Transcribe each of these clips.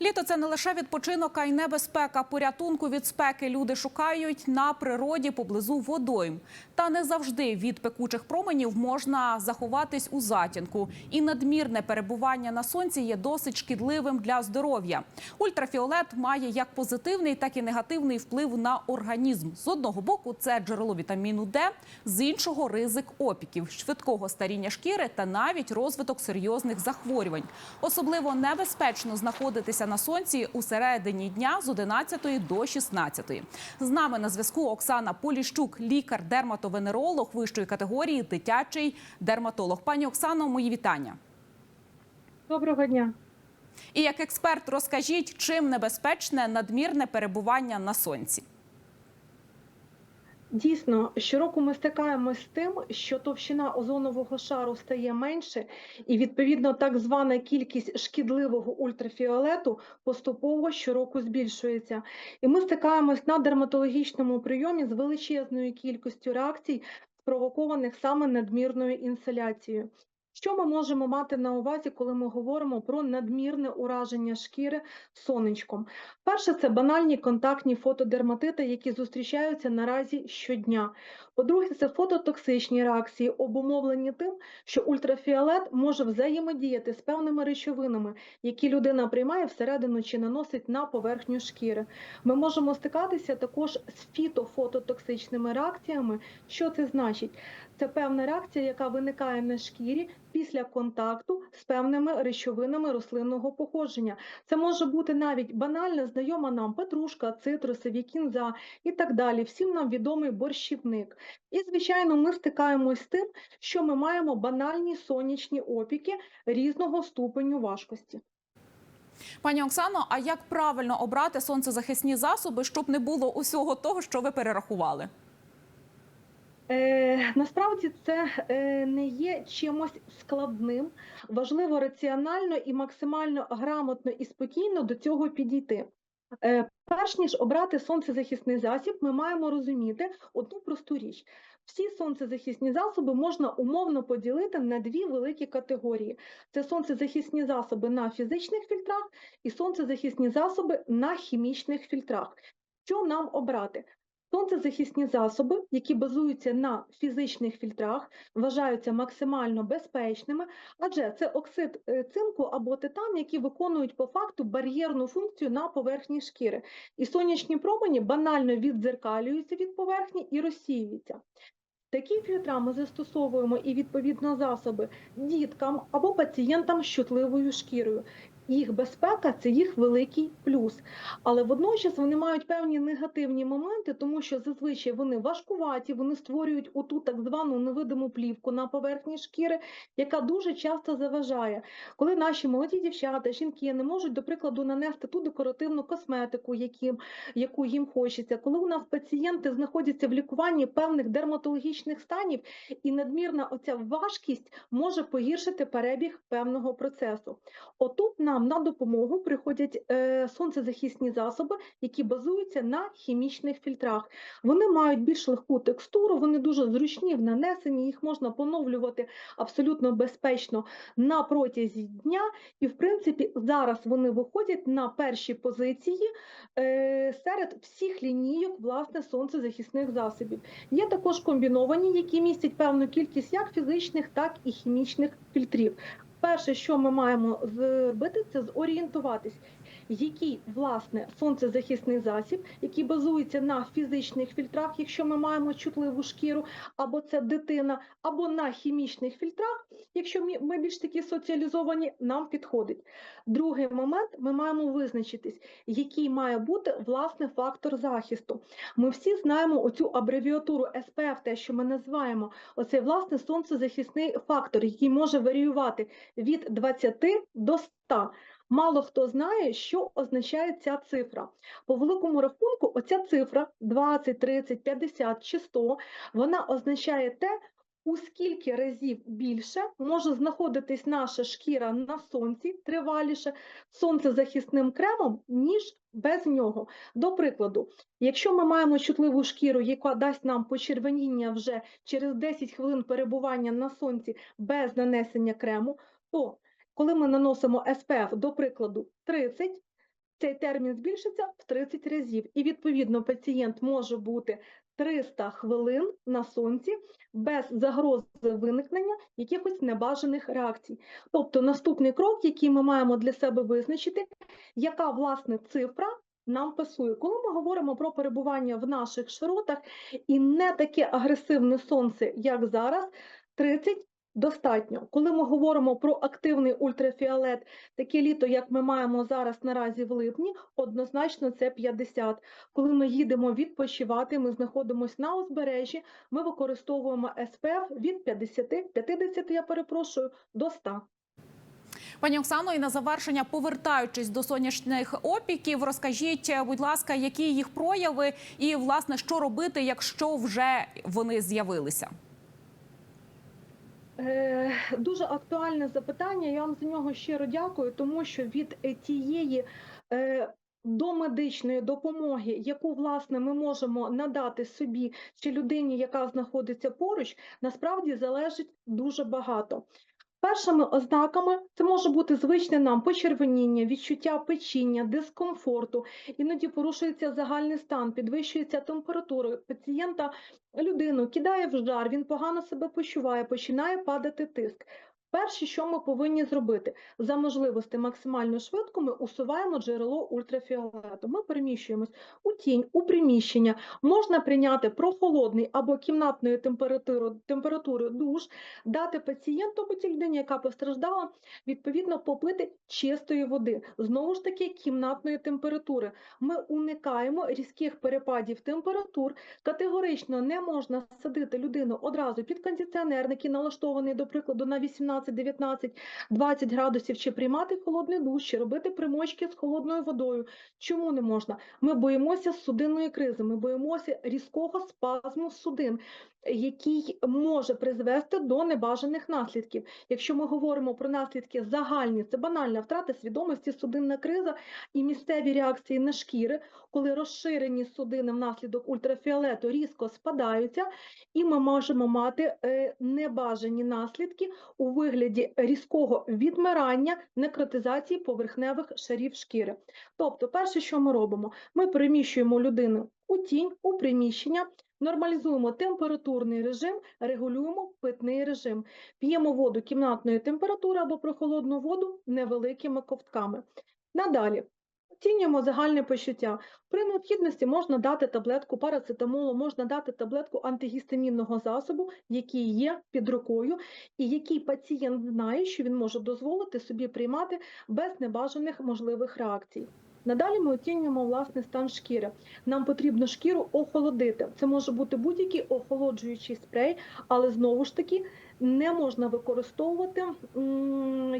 Літо це не лише відпочинок, а й небезпека. Порятунку від спеки люди шукають на природі поблизу водойм. Та не завжди від пекучих променів можна заховатись у затінку. І надмірне перебування на сонці є досить шкідливим для здоров'я. Ультрафіолет має як позитивний, так і негативний вплив на організм. З одного боку, це джерело вітаміну Д, з іншого ризик опіків, швидкого старіння шкіри та навіть розвиток серйозних захворювань. Особливо небезпечно знаходитися на сонці у середині дня з 11 до 16. З нами на зв'язку Оксана Поліщук, лікар-дерматовенеролог вищої категорії, дитячий дерматолог. Пані Оксано, мої вітання. Доброго дня. І як експерт, розкажіть, чим небезпечне надмірне перебування на сонці. Дійсно, щороку ми стикаємось з тим, що товщина озонового шару стає менше, і відповідно так звана кількість шкідливого ультрафіолету поступово щороку збільшується. І ми стикаємось на дерматологічному прийомі з величезною кількістю реакцій, спровокованих саме надмірною інсоляцією. Що ми можемо мати на увазі, коли ми говоримо про надмірне ураження шкіри сонечком? Перше, це банальні контактні фотодерматити, які зустрічаються наразі щодня. По-друге, це фототоксичні реакції, обумовлені тим, що ультрафіолет може взаємодіяти з певними речовинами, які людина приймає всередину чи наносить на поверхню шкіри. Ми можемо стикатися також з фітофототоксичними реакціями. Що це значить? Це певна реакція, яка виникає на шкірі після контакту з певними речовинами рослинного походження. Це може бути навіть банальна знайома нам петрушка, цитрусові, кінза і так далі. Всім нам відомий борщівник. І, звичайно, ми стикаємось з тим, що ми маємо банальні сонячні опіки різного ступеню важкості. Пані Оксано, а як правильно обрати сонцезахисні засоби, щоб не було усього того, що ви перерахували? Е, насправді це е, не є чимось складним. Важливо раціонально і максимально грамотно і спокійно до цього підійти. Е, перш ніж обрати сонцезахисний засіб, ми маємо розуміти одну просту річ. Всі сонцезахисні засоби можна умовно поділити на дві великі категорії: це сонцезахисні засоби на фізичних фільтрах і сонцезахисні засоби на хімічних фільтрах. Що нам обрати? Сонцезахисні засоби, які базуються на фізичних фільтрах, вважаються максимально безпечними, адже це оксид е, цинку або титан, які виконують по факту бар'єрну функцію на поверхні шкіри. І сонячні промені банально віддзеркалюються від поверхні і розсіюються. Такі фільтра ми застосовуємо і відповідно засоби діткам або пацієнтам з чутливою шкірою. Їх безпека це їх великий плюс. Але водночас вони мають певні негативні моменти, тому що зазвичай вони важкуваті, вони створюють оту так звану невидиму плівку на поверхні шкіри, яка дуже часто заважає, коли наші молоді дівчата, жінки не можуть, до прикладу, нанести ту декоративну косметику, яким, яку їм хочеться, коли у нас пацієнти знаходяться в лікуванні певних дерматологічних станів, і надмірна оця важкість може погіршити перебіг певного процесу. Отут нам на допомогу приходять е, сонцезахисні засоби, які базуються на хімічних фільтрах. Вони мають більш легку текстуру, вони дуже зручні в нанесенні, їх можна поновлювати абсолютно безпечно на протязі дня. І, в принципі, зараз вони виходять на перші позиції е, серед всіх лінійок власне сонцезахисних засобів. Є також комбіновані, які містять певну кількість як фізичних, так і хімічних фільтрів. Перше, що ми маємо зробити, це зорієнтуватись, який власне сонцезахисний засіб, який базується на фізичних фільтрах, якщо ми маємо чутливу шкіру, або це дитина, або на хімічних фільтрах, якщо ми- більш такі соціалізовані, нам підходить. Другий момент ми маємо визначитись, який має бути власне фактор захисту. Ми всі знаємо оцю абревіатуру SPF, те, що ми називаємо, оцей власне сонцезахисний фактор, який може варіювати від 20 до 100. Мало хто знає, що означає ця цифра. По великому рахунку, оця цифра 20, 30, 50 чи 100, вона означає те, у скільки разів більше може знаходитись наша шкіра на сонці триваліше сонцезахисним кремом, ніж без нього. До прикладу, якщо ми маємо чутливу шкіру, яка дасть нам почервоніння вже через 10 хвилин перебування на сонці без нанесення крему, то коли ми наносимо SPF, до прикладу, 30, цей термін збільшиться в 30 разів. І відповідно пацієнт може бути 300 хвилин на сонці без загрози виникнення якихось небажаних реакцій. Тобто наступний крок, який ми маємо для себе визначити, яка власне цифра нам пасує. Коли ми говоримо про перебування в наших широтах і не таке агресивне сонце, як зараз, 30 достатньо. Коли ми говоримо про активний ультрафіолет, таке літо, як ми маємо зараз наразі в липні, однозначно це 50. Коли ми їдемо відпочивати, ми знаходимося на узбережжі, ми використовуємо СПФ від 50, 50, я перепрошую, до 100. Пані Оксано, і на завершення, повертаючись до сонячних опіків, розкажіть, будь ласка, які їх прояви, і власне що робити, якщо вже вони з'явилися? Е, Дуже актуальне запитання. Я вам за нього щиро дякую, тому що від е, тієї е, домедичної допомоги, яку власне ми можемо надати собі чи людині, яка знаходиться поруч, насправді залежить дуже багато. Першими ознаками це може бути звичне нам почервоніння, відчуття печіння, дискомфорту, іноді порушується загальний стан, підвищується температура пацієнта, людину кидає в жар, він погано себе почуває, починає падати тиск. Перше, що ми повинні зробити, за можливості максимально швидко ми усуваємо джерело ультрафіолету. Ми переміщуємось у тінь, у приміщення. Можна прийняти прохолодний або кімнатної температури, температури душ, дати пацієнту або тій людині, яка постраждала, відповідно попити чистої води. Знову ж таки, кімнатної температури. Ми уникаємо різких перепадів температур. Категорично не можна садити людину одразу під кондиціонер, який налаштований, до прикладу, на 18, 19, 20 градусів, чи приймати холодний душ, чи робити примочки з холодною водою. Чому не можна? Ми боїмося судинної кризи, ми боїмося різкого спазму судин, який може призвести до небажаних наслідків. Якщо ми говоримо про наслідки загальні, це банальна втрата свідомості, судинна криза і місцеві реакції на шкіри, коли розширені судини внаслідок ультрафіолету різко спадаються, і ми можемо мати е, небажані наслідки у вигляді різкого відмирання, некротизації поверхневих шарів шкіри. Тобто, перше, що ми робимо, ми переміщуємо людину у тінь, у приміщення. Нормалізуємо температурний режим, регулюємо питний режим. П'ємо воду кімнатної температури або прохолодну воду невеликими ковтками. Надалі оцінюємо загальне почуття. При необхідності можна дати таблетку парацетамолу, можна дати таблетку антигістамінного засобу, який є під рукою, і який пацієнт знає, що він може дозволити собі приймати без небажаних можливих реакцій. Надалі ми оцінюємо власний стан шкіри. Нам потрібно шкіру охолодити. Це може бути будь-який охолоджуючий спрей, але знову ж таки не можна використовувати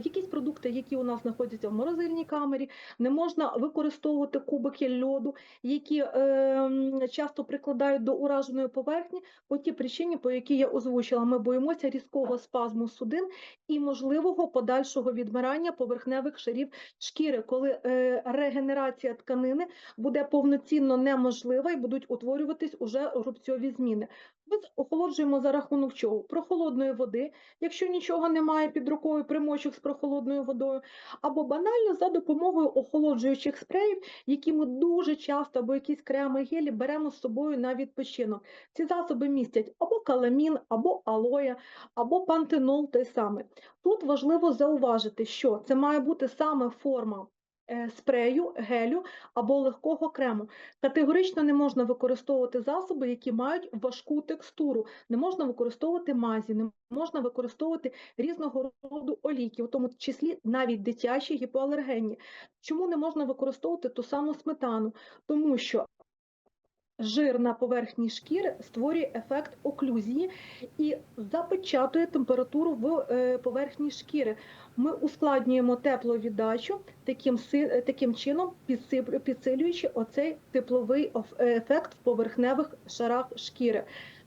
якісь продукти, які у нас знаходяться в морозильній камері, не можна використовувати кубики льоду, які е, часто прикладають до ураженої поверхні по тій причині, по якій я озвучила. Ми боїмося різкого спазму судин і можливого подальшого відмирання поверхневих шарів шкіри, коли е, регенерація тканини буде повноцінно неможлива і будуть утворюватись уже рубцьові зміни. Ми охолоджуємо за рахунок чого? Прохолодної води, якщо нічого немає під рукою, примочок з прохолодною водою, або банально за допомогою охолоджуючих спреїв, які ми дуже часто, або якісь креми гелі беремо з собою на відпочинок. Ці засоби містять або каламін, або алоя, або пантенол той самий. Тут важливо зауважити, що це має бути саме форма спрею, гелю або легкого крему. Категорично не можна використовувати засоби, які мають важку текстуру, не можна використовувати мазі, не можна використовувати різного роду оліки, в тому числі навіть дитячі гіпоалергенні. Чому не можна використовувати ту саму сметану? Тому що жир на поверхні шкіри створює ефект оклюзії і запечатує температуру в е, поверхні шкіри. Ми ускладнюємо тепловіддачу таким, е, таким чином, підсилюючи оцей тепловий ефект в поверхневих шарах шкіри.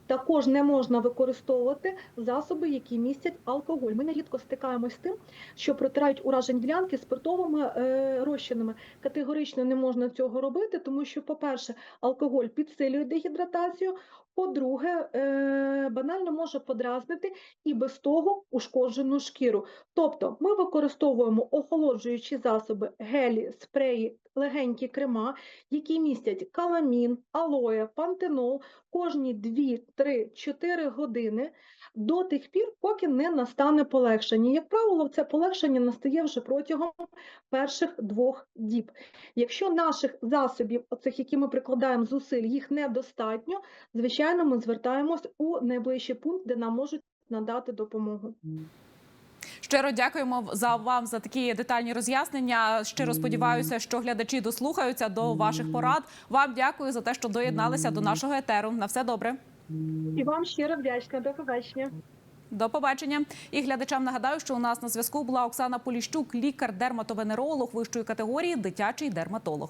Також не можна використовувати засоби, які містять алкоголь. Ми нерідко стикаємось з тим, що протирають уражені ділянки спиртовими е, розчинами. Категорично не можна цього робити, тому що, по-перше, алкоголь підсилює дегідратацію. По-друге, е, банально може подразнити і без того ушкоджену шкіру. Тобто ми використовуємо охолоджуючі засоби, гелі, спреї, легенькі крема, які містять каламін, алоє, пантенол кожні 2, 3, 4 години до тих пір, поки не настане полегшення. Як правило, це полегшення настає вже протягом перших двох діб. Якщо наших засобів, оцих, які ми прикладаємо зусиль, їх недостатньо, звичайно, ми звертаємось у найближчий пункт, де нам можуть надати допомогу. Щиро дякуємо за вам за такі детальні роз'яснення. Щиро сподіваюся, що глядачі дослухаються до ваших порад. Вам дякую за те, що доєдналися до нашого етеру. На все добре. І вам щиро вдячна. До побачення. До побачення. І глядачам нагадаю, що у нас на зв'язку була Оксана Поліщук, лікар-дерматовенеролог вищої категорії, дитячий дерматолог.